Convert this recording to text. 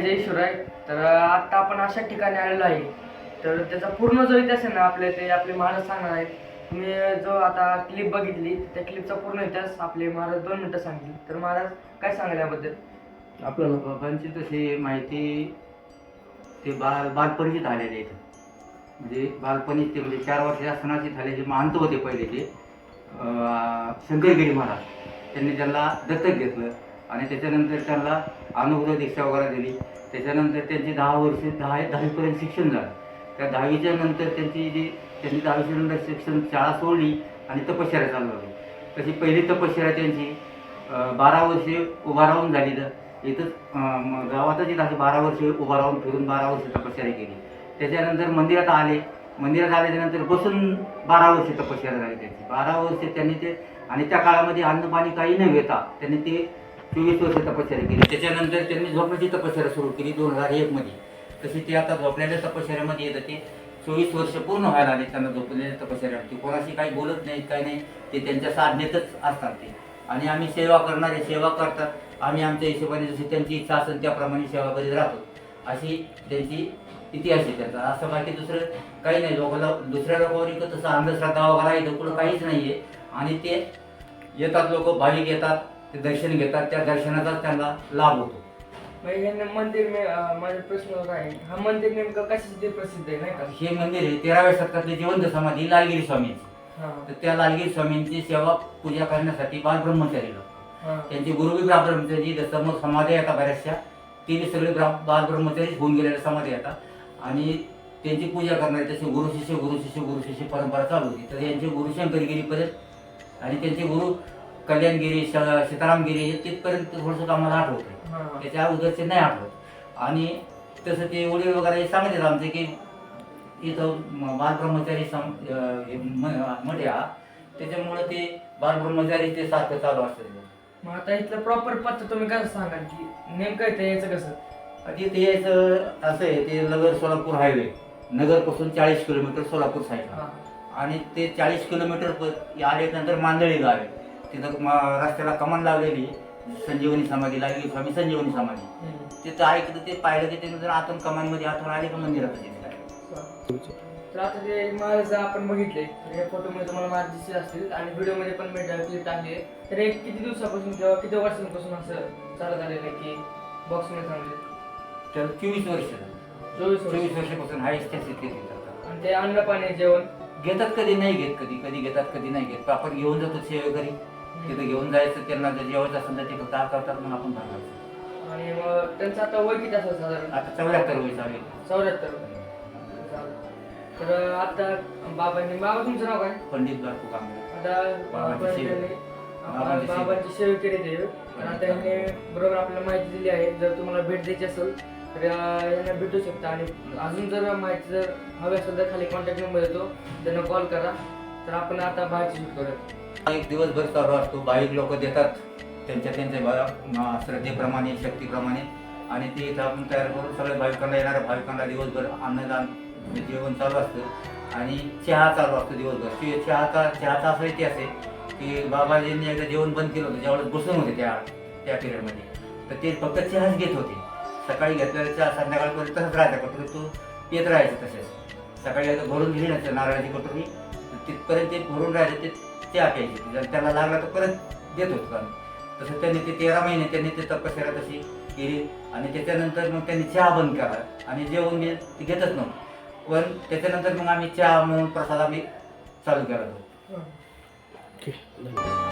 जय शिवराय. तर आता आपण अशा ठिकाणी आलेलो आहे. तर त्याचा पूर्ण जो इतिहास आहे ना आपले ते आपले महाराज सांगणार आहेत. तुम्ही जो आता क्लिप बघितली त्या क्लिपचा पूर्ण इतिहास आपले महाराज दोन मिनटं सांगतील. तर महाराज काय सांगाल याबद्दल आपल्याला बाबांची तशी माहिती ते बाल बालपणीच आलेले आहेत म्हणजे बालपणी ते म्हणजे चार वर्ष असतानाचे झाले जे महंत होते पहिले ते. शंकरगिरी महाराज. त्यांनी त्यांना दत्तक घेतलं आणि त्याच्यानंतर त्यांना अनुभव दीक्षा वगैरे दिली. त्याच्यानंतर त्यांची दहा वर्ष दहा दहावीपर्यंत शिक्षण झालं. त्या दहावीच्या नंतर त्यांची जी त्यांनी दहावीच्या नंतर शिक्षण शाळा सोडली आणि तपश्चर्या चालू लागली तशी पहिली तपश्चर्या त्यांची बारा वर्षे उभा राहून झाली तर इथंच गावातच इथं बारा वर्षे उभा राहून फिरून बारा वर्ष तपश्चर्या केली. त्याच्यानंतर मंदिरात आले. मंदिरात आल्याच्यानंतर बसून बारा वर्षे तपश्चर्या झाली त्यांची. बारा वर्षे त्यांनी ते आणि त्या काळामध्ये अन्न पाणी काही न घेता त्यांनी ते तेवीस वर्ष तपश्चर्या केली. त्याच्यानंतर त्यांनी झोपण्याची तपश्चर्या सुरू केली दोन हजार एकमध्ये तशी ते आता झोपलेल्या तपश्चर्यामध्ये येतं. ते चोवीस वर्ष पूर्ण व्हायला आले त्यांना झोपलेल्या तपश्चर्या ते कोणाशी काही बोलत नाहीत काही नाही. ते त्यांच्या साधनेतच असतात ते. आणि आम्ही सेवा करणारे सेवा करतात. आम्ही आमच्या हिशोबाने जशी त्यांची इच्छा असेल त्याप्रमाणे सेवा करीत राहतो. अशी त्यांची इतिहास आहे त्यांचा. असं बाकी दुसरं काही नाही. लोकांना दुसऱ्या लोकांवर तसं अंधश्रद्धा वगैरे इथं कुठं काहीच नाही आहे आणि ते येतात लोक भाविक येतात. ते दर्शन घेतात त्या दर्शनाचाच त्यांना लाभ होतो. म्हणजे हे मंदिर मे अं, माझा प्रश्न आहे. हा मंदिर नेमकं कशासाठी प्रसिद्ध आहे नाही का? हे मंदिर आहे तेराव्या शतकातले जिवंत समाधी लालगिरी स्वामींची. हां. तर त्या लालगिरी स्वामींची सेवा पूजा करण्यासाठी बाल ब्रह्मचारी लोक. हां. त्यांची गुरुबी ब्रह्मचारी जसं समोर समाधी येतात बऱ्याचशा. ते बी सगळे ब्रा- बाल ब्रह्मचारीच होऊन गेलेल्या समाधी येतात आणि त्यांची पूजा करणारे तसे गुरु शिष्य गुरु शिष्य गुरु शिष्य परंपरा चालू होती. तर यांचे गुरु शंकरगिरीपर्यंत आणि त्यांचे गुरु कल्याणगिरी श- सीतारामगिरी हे तिथपर्यंत थोडंसं आम्हाला आठवतं त्याच्या अगोदरचे नाही आठवत. आणि तसं ते वडील वगैरे सांगितलं आमचे की इथं बालब्रह्मचारी सम अं, म- मठ हा त्याच्यामुळं ते बालब्रह्मचारी ते सारखं चालू असतं. मग आता इथलं प्रॉपर पत्ता तुम्ही कसं सांगाल की नेमकं इथं यायचं कसं? आणि ते यायचं असं आहे ते नगर सोलापूर हायवे. नगरपासून चाळीस किलोमीटर सोलापूर साईडला. हां. आणि ते चाळीस किलोमीटर आल्यानंतर मांदळी गाव आहे. तिथं रस्त्याला कमान लावलेली संजीवनी समाधी लागली स्वामी संजीवनी समाधी. तिथं ऐकलं ते पाहिलं की ते नंतर आतून कमानमध्ये आतून आले का मंदिरात तिथे तर आता ते महाराज आपण बघितले तर या फोटोमध्ये तुम्हाला महाराज दिसले असतील आणि व्हिडिओमध्ये पण मी क्लिप टाकली आहे. तर एक किती दिवसापासून किंवा किती वर्षांपासून असं चालत आलेलं आहे की बॉक्समध्ये चांगले तर चोवीस वर्ष चोवीस चोवीस वर्ष. वर्षापासून हायस्ट स्थितीत येतात आणि ते अन्न पाणी जेवण? घेतात कधी नाही घेत कधी कधी घेतात कधी नाही घेत. आपण घेऊन जातो सेवेकरी तिथं घेऊन जायचं त्यांना जर जेवायचं असेल तर ते फक्त आ करतात मग आपण थांबायचं आणि मग त्यांचं आता वय किती असेल साधारण? आता चौऱ्याहत्तर वय चालू आहे. चौऱ्याहत्तर तर आता बाबांनी बाबा तुमचं नाव काय? पंडित बापू कांबळे. आता बाबांची आपण सेवा. त्यांनी बाबांची सेवा. बाबांची सेवा केली ते आता यांनी बरोबर आपल्याला माहिती दिली आहे. जर तुम्हाला भेट द्यायची असेल तर अं, यांना भेटू शकता. आणि अजून जर माहिती जर हवी असेल तर खाली कॉन्टॅक्ट नंबर देतो त्यांना कॉल करा. तर आपण आता बाहेरची शूट करूया. एक दिवसभर चालू असतो. भाविक लोक देतात. त्यांच्या त्यांच्या श्रद्धेप्रमाणे शक्तीप्रमाणे. आणि ते इथं आपण तयार करून सगळ्या भाविकांना येणाऱ्या भाविकांना दिवसभर अन्नदान म्हणजे जेवण चालू असतं. आणि चहा चालू असतो दिवसभर. चहाचा चहाचा असा इतिहास आहे की बाबाजींनी एकदा जेवण बंद केलं होतं. ज्यावेळेस बसून होते त्या त्या पिरियडमध्ये. तर ते फक्त चहाच घेत होते. सकाळी घेतलेला चहा संध्याकाळपर्यंत तसंच राहायचा. कटोरी तो येत राहायचं तसेच. सकाळी एकदा भरून दिली नारळाची कटोरी तर तिथपर्यंत ते भरून राहायचं ते ते प्यायचे जर त्याला लागला तर परत देत होतो आम्ही. तसं त्यांनी ते तेरा महिने त्यांनी ते तपश्चर्या तशी केली. आणि त्याच्यानंतर मग त्यांनी चहा बंद केला. आणि जेवण घे ते घेतच नव्हतं. पण त्याच्यानंतर मग आम्ही चहा म्हणून प्रसाद आम्ही चालू केला होतो ओके. धन्यवाद.